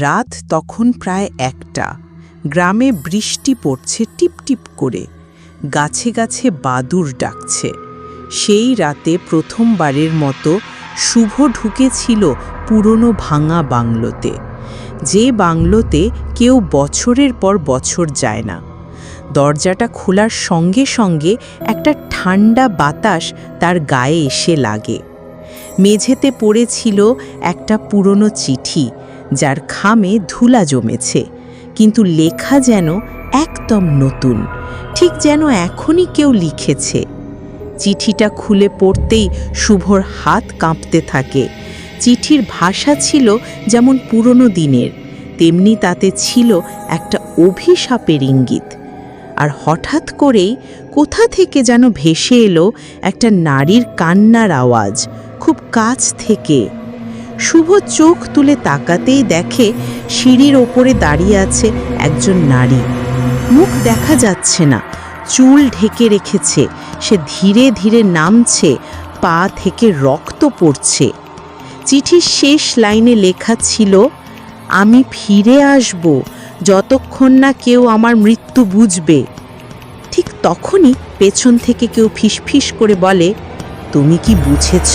রাত তখন প্রায় একটা। গ্রামে বৃষ্টি পড়ছে টিপটিপ করে। গাছে গাছে বাদুর ডাকছে। সেই রাতে প্রথমবারের মতো শুভ ঢুকেছিল পুরনো ভাঙা বাংলোতে। যে বাংলোতে কেউ বছরের পর বছর যায় না। দরজাটা খোলার সঙ্গে সঙ্গে একটা ঠান্ডা বাতাস তার গায়ে এসে লাগে। মেঝেতে পড়েছিল একটা পুরনো চিঠি। যার খামে ধুলা জমেছে, কিন্তু লেখা যেন একদম নতুন, ঠিক যেন এখনই কেউ লিখেছে। চিঠিটা খুলে পড়তেই শুভর হাত কাঁপতে থাকে। চিঠির ভাষা ছিল যেমন পুরনো দিনের, তেমনি তাতে ছিল একটা অভিশাপের ইঙ্গিত। আর হঠাৎ করেই কোথা থেকে যেন ভেসে এলো একটা নারীর কান্নার আওয়াজ, খুব কাছ থেকে। শুভ চোখ তুলে তাকাতেই দেখে সিঁড়ির ওপরে দাঁড়িয়ে আছে একজন নারী। মুখ দেখা যাচ্ছে না, চুল ঢেকে রেখেছে, সে ধীরে ধীরে নামছে, পা থেকে রক্ত পড়ছে। চিঠির শেষ লাইনে লেখা ছিল, আমি ফিরে আসব, যতক্ষণ না কেউ আমার মৃত্যু বুঝবে। ঠিক তখনই পেছন থেকে কেউ ফিসফিস করে বলে, তুমি কি বুঝেছ?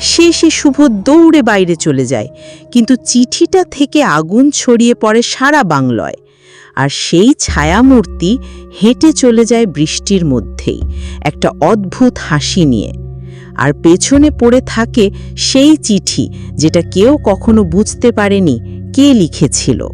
সে সে শুভ দৌড়ে বাইরে চলে যায়। কিন্তু চিঠিটা থেকে আগুন ছড়িয়ে পড়ে সারা বাংলয়। আর সেই ছায়ামূর্তি হেঁটে চলে যায় বৃষ্টির মধ্যেই, একটা অদ্ভুত হাসি নিয়ে। আর পেছনে পড়ে থাকে সেই চিঠি, যেটা কেউ কখনো বুঝতে পারেনি কে লিখেছিল।